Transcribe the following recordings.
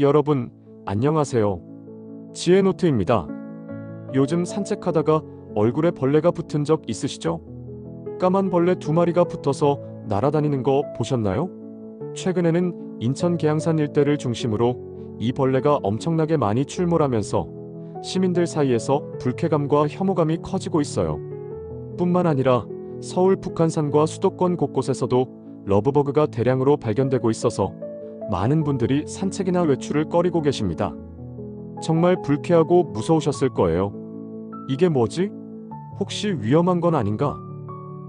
여러분, 안녕하세요. 지혜노트입니다. 요즘 산책하다가 얼굴에 벌레가 붙은 적 있으시죠? 까만 벌레 두 마리가 붙어서 날아다니는 거 보셨나요? 최근에는 인천 계양산 일대를 중심으로 이 벌레가 엄청나게 많이 출몰하면서 시민들 사이에서 불쾌감과 혐오감이 커지고 있어요. 뿐만 아니라 서울 북한산과 수도권 곳곳에서도 러브버그가 대량으로 발견되고 있어서 많은 분들이 산책이나 외출을 꺼리고 계십니다. 정말 불쾌하고 무서우셨을 거예요. 이게 뭐지? 혹시 위험한 건 아닌가?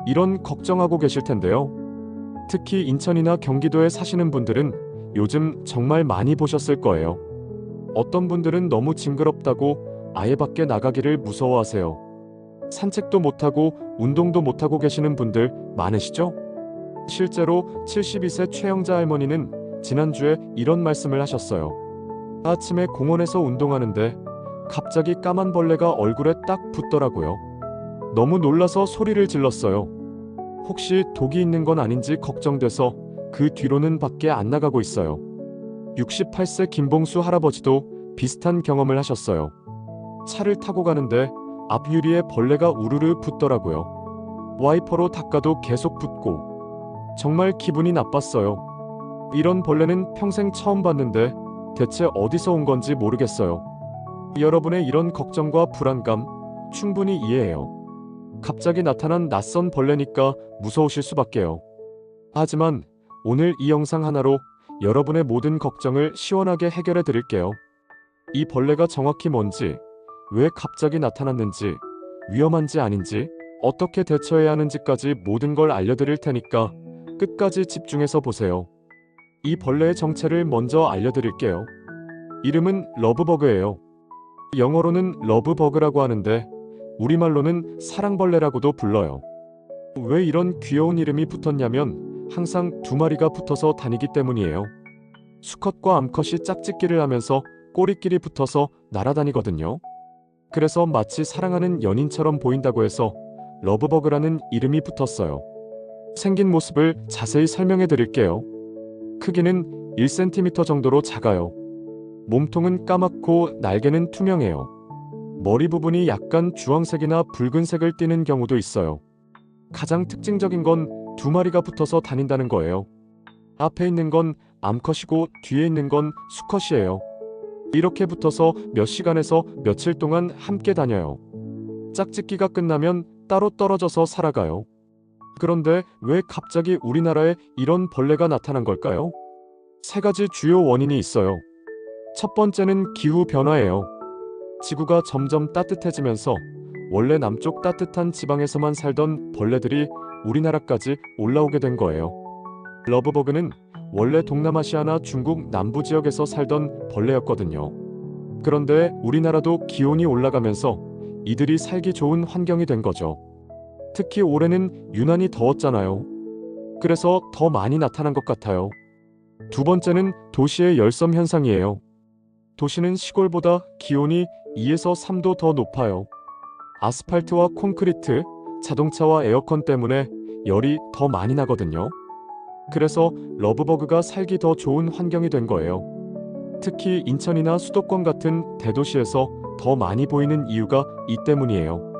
이런 걱정하고 계실 텐데요. 특히 인천이나 경기도에 사시는 분들은 요즘 정말 많이 보셨을 거예요. 어떤 분들은 너무 징그럽다고 아예 밖에 나가기를 무서워하세요. 산책도 못하고 운동도 못하고 계시는 분들 많으시죠? 실제로 72세 최영자 할머니는 지난주에 이런 말씀을 하셨어요. 아침에 공원에서 운동하는데 갑자기 까만 벌레가 얼굴에 딱 붙더라고요. 너무 놀라서 소리를 질렀어요. 혹시 독이 있는 건 아닌지 걱정돼서 그 뒤로는 밖에 안 나가고 있어요. 68세 김봉수 할아버지도 비슷한 경험을 하셨어요. 차를 타고 가는데 앞 유리에 벌레가 우르르 붙더라고요. 와이퍼로 닦아도 계속 붙고 정말 기분이 나빴어요. 이런 벌레는 평생 처음 봤는데 대체 어디서 온 건지 모르겠어요. 여러분의 이런 걱정과 불안감 충분히 이해해요. 갑자기 나타난 낯선 벌레니까 무서우실 수밖에요. 하지만 오늘 이 영상 하나로 여러분의 모든 걱정을 시원하게 해결해 드릴게요. 이 벌레가 정확히 뭔지, 왜 갑자기 나타났는지, 위험한지 아닌지, 어떻게 대처해야 하는지까지 모든 걸 알려드릴 테니까 끝까지 집중해서 보세요. 이 벌레의 정체를 먼저 알려드릴게요. 이름은 러브버그예요. 영어로는 러브버그라고 하는데 우리말로는 사랑벌레라고도 불러요. 왜 이런 귀여운 이름이 붙었냐면 항상 두 마리가 붙어서 다니기 때문이에요. 수컷과 암컷이 짝짓기를 하면서 꼬리끼리 붙어서 날아다니거든요. 그래서 마치 사랑하는 연인처럼 보인다고 해서 러브버그라는 이름이 붙었어요. 생긴 모습을 자세히 설명해 드릴게요. 크기는 1cm 정도로 작아요. 몸통은 까맣고 날개는 투명해요. 머리 부분이 약간 주황색이나 붉은색을 띠는 경우도 있어요. 가장 특징적인 건 두 마리가 붙어서 다닌다는 거예요. 앞에 있는 건 암컷이고 뒤에 있는 건 수컷이에요. 이렇게 붙어서 몇 시간에서 며칠 동안 함께 다녀요. 짝짓기가 끝나면 따로 떨어져서 살아가요. 그런데 왜 갑자기 우리나라에 이런 벌레가 나타난 걸까요? 세 가지 주요 원인이 있어요. 첫 번째는 기후 변화예요. 지구가 점점 따뜻해지면서 원래 남쪽 따뜻한 지방에서만 살던 벌레들이 우리나라까지 올라오게 된 거예요. 러브버그는 원래 동남아시아나 중국 남부 지역에서 살던 벌레였거든요. 그런데 우리나라도 기온이 올라가면서 이들이 살기 좋은 환경이 된 거죠. 특히 올해는 유난히 더웠잖아요. 그래서 더 많이 나타난 것 같아요. 두 번째는 도시의 열섬 현상이에요. 도시는 시골보다 기온이 2에서 3도 더 높아요. 아스팔트와 콘크리트, 자동차와 에어컨 때문에 열이 더 많이 나거든요. 그래서 러브버그가 살기 더 좋은 환경이 된 거예요. 특히 인천이나 수도권 같은 대도시에서 더 많이 보이는 이유가 이 때문이에요.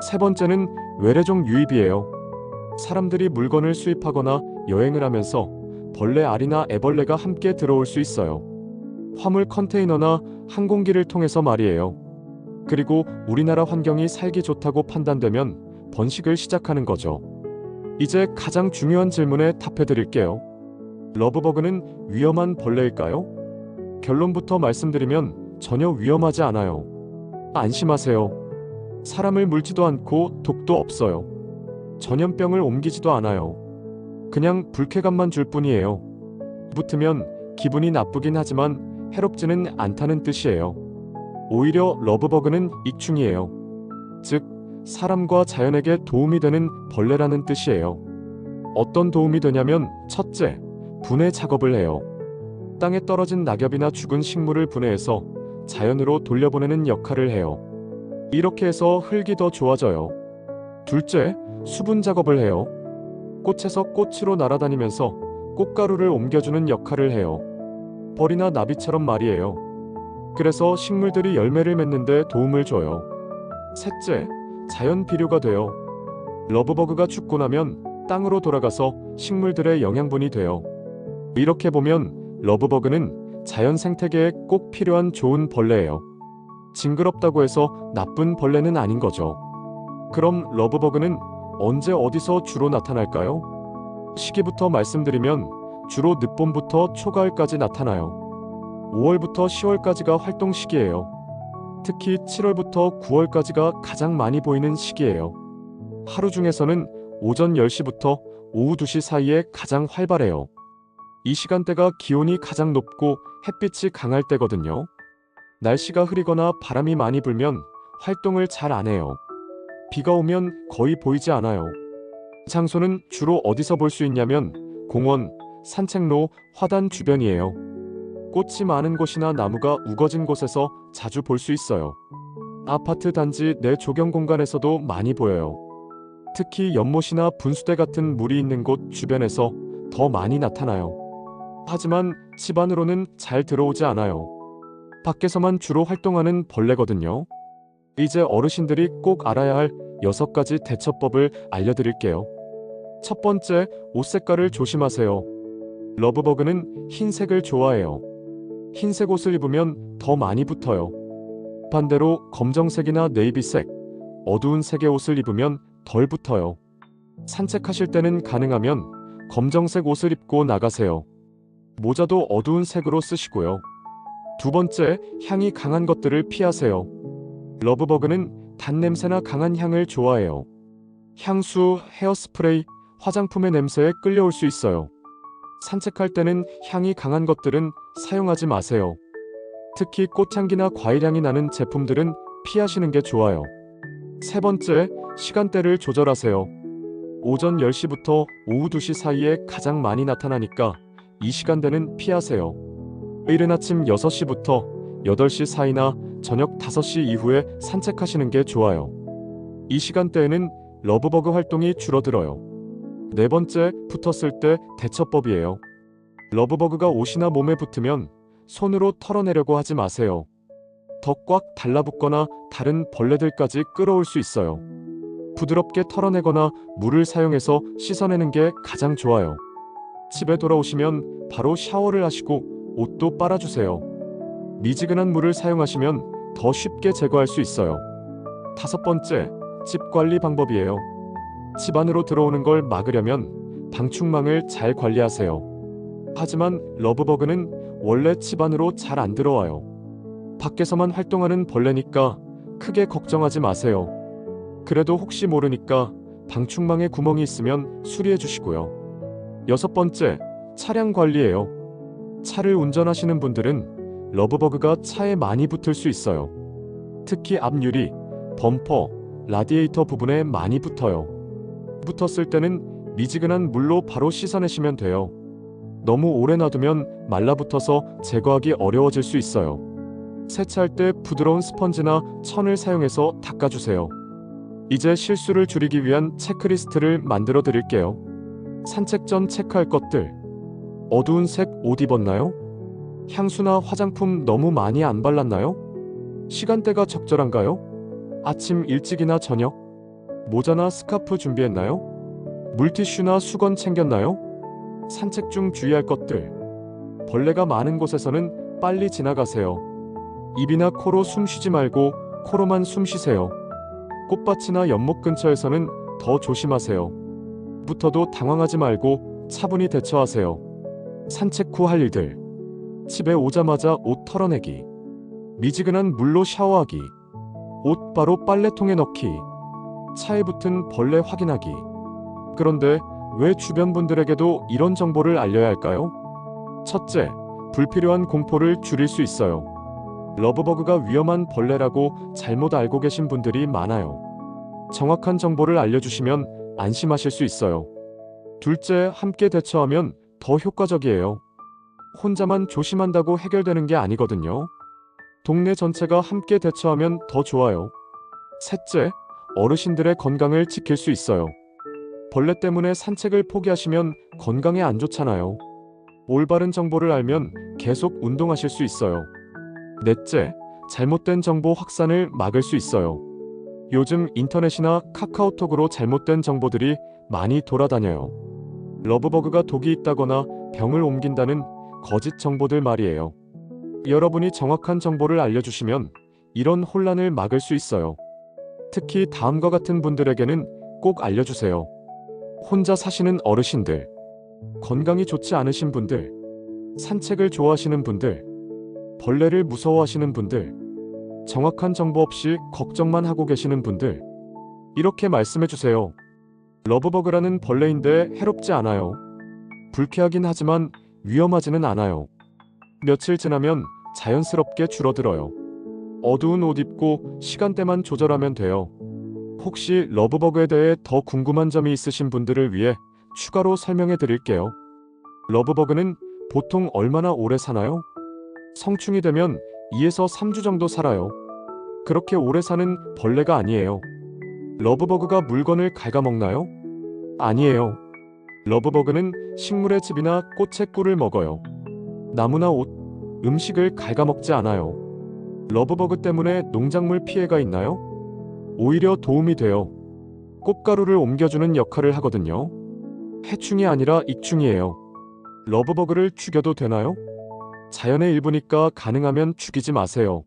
세 번째는 외래종 유입이에요. 사람들이 물건을 수입하거나 여행을 하면서 벌레 알이나 애벌레가 함께 들어올 수 있어요. 화물 컨테이너나 항공기를 통해서 말이에요. 그리고 우리나라 환경이 살기 좋다고 판단되면 번식을 시작하는 거죠. 이제 가장 중요한 질문에 답해 드릴게요. 러브버그는 위험한 벌레일까요? 결론부터 말씀드리면 전혀 위험하지 않아요. 안심하세요. 사람을 물지도 않고 독도 없어요. 전염병을 옮기지도 않아요. 그냥 불쾌감만 줄 뿐이에요. 붙으면 기분이 나쁘긴 하지만 해롭지는 않다는 뜻이에요. 오히려 러브버그는 익충이에요. 즉, 사람과 자연에게 도움이 되는 벌레라는 뜻이에요. 어떤 도움이 되냐면 첫째, 분해 작업을 해요. 땅에 떨어진 낙엽이나 죽은 식물을 분해해서 자연으로 돌려보내는 역할을 해요. 이렇게 해서 흙이 더 좋아져요. 둘째, 수분 작업을 해요. 꽃에서 꽃으로 날아다니면서 꽃가루를 옮겨주는 역할을 해요. 벌이나 나비처럼 말이에요. 그래서 식물들이 열매를 맺는데 도움을 줘요. 셋째, 자연 비료가 돼요. 러브버그가 죽고 나면 땅으로 돌아가서 식물들의 영양분이 돼요. 이렇게 보면 러브버그는 자연 생태계에 꼭 필요한 좋은 벌레예요. 징그럽다고 해서 나쁜 벌레는 아닌 거죠. 그럼 러브버그는 언제 어디서 주로 나타날까요? 시기부터 말씀드리면 주로 늦봄부터 초가을까지 나타나요. 5월부터 10월까지가 활동 시기예요. 특히 7월부터 9월까지가 가장 많이 보이는 시기예요. 하루 중에서는 오전 10시부터 오후 2시 사이에 가장 활발해요. 이 시간대가 기온이 가장 높고 햇빛이 강할 때거든요. 날씨가 흐리거나 바람이 많이 불면 활동을 잘 안 해요. 비가 오면 거의 보이지 않아요. 장소는 주로 어디서 볼 수 있냐면 공원, 산책로, 화단 주변이에요. 꽃이 많은 곳이나 나무가 우거진 곳에서 자주 볼 수 있어요. 아파트 단지 내 조경 공간에서도 많이 보여요. 특히 연못이나 분수대 같은 물이 있는 곳 주변에서 더 많이 나타나요. 하지만 집 안으로는 잘 들어오지 않아요. 밖에서만 주로 활동하는 벌레거든요. 이제 어르신들이 꼭 알아야 할 여섯 가지 대처법을 알려드릴게요. 첫 번째, 옷 색깔을 조심하세요. 러브버그는 흰색을 좋아해요. 흰색 옷을 입으면 더 많이 붙어요. 반대로 검정색이나 네이비색, 어두운 색의 옷을 입으면 덜 붙어요. 산책하실 때는 가능하면 검정색 옷을 입고 나가세요. 모자도 어두운 색으로 쓰시고요. 두 번째, 향이 강한 것들을 피하세요. 러브버그는 단냄새나 강한 향을 좋아해요. 향수, 헤어스프레이, 화장품의 냄새에 끌려올 수 있어요. 산책할 때는 향이 강한 것들은 사용하지 마세요. 특히 꽃향기나 과일향이 나는 제품들은 피하시는 게 좋아요. 세 번째, 시간대를 조절하세요. 오전 10시부터 오후 2시 사이에 가장 많이 나타나니까 이 시간대는 피하세요. 이른 아침 6시부터 8시 사이나 저녁 5시 이후에 산책하시는 게 좋아요. 이 시간대에는 러브버그 활동이 줄어들어요. 네 번째, 붙었을 때 대처법이에요. 러브버그가 옷이나 몸에 붙으면 손으로 털어내려고 하지 마세요. 더 꽉 달라붙거나 다른 벌레들까지 끌어올 수 있어요. 부드럽게 털어내거나 물을 사용해서 씻어내는 게 가장 좋아요. 집에 돌아오시면 바로 샤워를 하시고 옷도 빨아주세요. 미지근한 물을 사용하시면 더 쉽게 제거할 수 있어요. 다섯 번째, 집 관리 방법이에요. 집 안으로 들어오는 걸 막으려면 방충망을 잘 관리하세요. 하지만 러브버그는 원래 집 안으로 잘 안 들어와요. 밖에서만 활동하는 벌레니까 크게 걱정하지 마세요. 그래도 혹시 모르니까 방충망에 구멍이 있으면 수리해 주시고요. 여섯 번째, 차량 관리예요. 차를 운전하시는 분들은 러브버그가 차에 많이 붙을 수 있어요. 특히 앞유리, 범퍼, 라디에이터 부분에 많이 붙어요. 붙었을 때는 미지근한 물로 바로 씻어내시면 돼요. 너무 오래 놔두면 말라붙어서 제거하기 어려워질 수 있어요. 세차할 때 부드러운 스펀지나 천을 사용해서 닦아주세요. 이제 실수를 줄이기 위한 체크리스트를 만들어 드릴게요. 산책 전 체크할 것들. 어두운 색 옷 입었나요? 향수나 화장품 너무 많이 안 발랐나요? 시간대가 적절한가요? 아침 일찍이나 저녁? 모자나 스카프 준비했나요? 물티슈나 수건 챙겼나요? 산책 중 주의할 것들. 벌레가 많은 곳에서는 빨리 지나가세요. 입이나 코로 숨 쉬지 말고 코로만 숨 쉬세요. 꽃밭이나 연못 근처에서는 더 조심하세요. 붙어도 당황하지 말고 차분히 대처하세요. 산책 후 할 일들. 집에 오자마자 옷 털어내기. 미지근한 물로 샤워하기. 옷 바로 빨래통에 넣기. 차에 붙은 벌레 확인하기. 그런데 왜 주변 분들에게도 이런 정보를 알려야 할까요? 첫째, 불필요한 공포를 줄일 수 있어요. 러브버그가 위험한 벌레라고 잘못 알고 계신 분들이 많아요. 정확한 정보를 알려주시면 안심하실 수 있어요. 둘째, 함께 대처하면 더 효과적이에요. 혼자만 조심한다고 해결되는 게 아니거든요. 동네 전체가 함께 대처하면 더 좋아요. 셋째, 어르신들의 건강을 지킬 수 있어요. 벌레 때문에 산책을 포기하시면 건강에 안 좋잖아요. 올바른 정보를 알면 계속 운동하실 수 있어요. 넷째, 잘못된 정보 확산을 막을 수 있어요. 요즘 인터넷이나 카카오톡으로 잘못된 정보들이 많이 돌아다녀요. 러브버그가 독이 있다거나 병을 옮긴다는 거짓 정보들 말이에요. 여러분이 정확한 정보를 알려주시면 이런 혼란을 막을 수 있어요. 특히 다음과 같은 분들에게는 꼭 알려주세요. 혼자 사시는 어르신들, 건강이 좋지 않으신 분들, 산책을 좋아하시는 분들, 벌레를 무서워하시는 분들, 정확한 정보 없이 걱정만 하고 계시는 분들, 이렇게 말씀해 주세요. 러브버그라는 벌레인데 해롭지 않아요. 불쾌하긴 하지만 위험하지는 않아요. 며칠 지나면 자연스럽게 줄어들어요. 어두운 옷 입고 시간대만 조절하면 돼요. 혹시 러브버그에 대해 더 궁금한 점이 있으신 분들을 위해 추가로 설명해 드릴게요. 러브버그는 보통 얼마나 오래 사나요? 성충이 되면 2에서 3주 정도 살아요. 그렇게 오래 사는 벌레가 아니에요. 러브버그가 물건을 갉아먹나요? 아니에요. 러브버그는 식물의 즙이나 꽃의 꿀을 먹어요. 나무나 옷, 음식을 갉아먹지 않아요. 러브버그 때문에 농작물 피해가 있나요? 오히려 도움이 돼요. 꽃가루를 옮겨주는 역할을 하거든요. 해충이 아니라 익충이에요. 러브버그를 죽여도 되나요? 자연의 일부니까 가능하면 죽이지 마세요.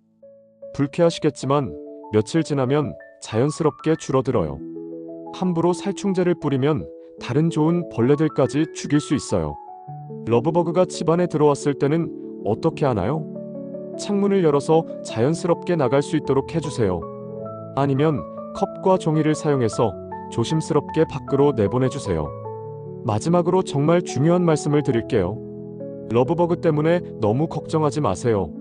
불쾌하시겠지만 며칠 지나면 자연스럽게 줄어들어요. 함부로 살충제를 뿌리면 다른 좋은 벌레들까지 죽일 수 있어요. 러브버그가 집안에 들어왔을 때는 어떻게 하나요? 창문을 열어서 자연스럽게 나갈 수 있도록 해주세요. 아니면 컵과 종이를 사용해서 조심스럽게 밖으로 내보내주세요. 마지막으로 정말 중요한 말씀을 드릴게요. 러브버그 때문에 너무 걱정하지 마세요.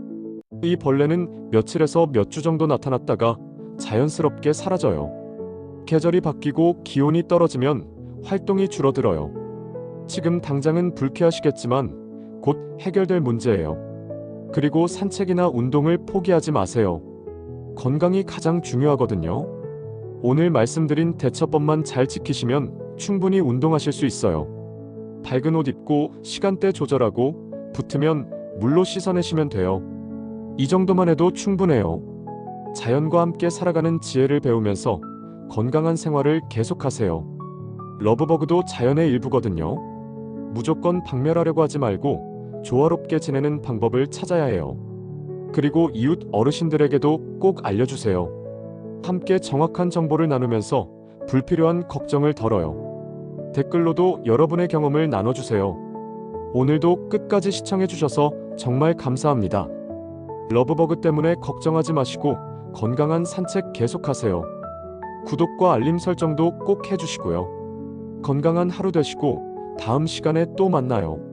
이 벌레는 며칠에서 몇 주 정도 나타났다가 자연스럽게 사라져요. 계절이 바뀌고 기온이 떨어지면 활동이 줄어들어요. 지금 당장은 불쾌하시겠지만 곧 해결될 문제예요. 그리고 산책이나 운동을 포기하지 마세요. 건강이 가장 중요하거든요. 오늘 말씀드린 대처법만 잘 지키시면 충분히 운동하실 수 있어요. 밝은 옷 입고 시간대 조절하고 붙으면 물로 씻어내시면 돼요. 이 정도만 해도 충분해요. 자연과 함께 살아가는 지혜를 배우면서 건강한 생활을 계속하세요. 러브버그도 자연의 일부거든요. 무조건 박멸하려고 하지 말고 조화롭게 지내는 방법을 찾아야 해요. 그리고 이웃 어르신들에게도 꼭 알려주세요. 함께 정확한 정보를 나누면서 불필요한 걱정을 덜어요. 댓글로도 여러분의 경험을 나눠주세요. 오늘도 끝까지 시청해주셔서 정말 감사합니다. 러브버그 때문에 걱정하지 마시고 건강한 산책 계속하세요. 구독과 알림 설정도 꼭 해주시고요. 건강한 하루 되시고 다음 시간에 또 만나요.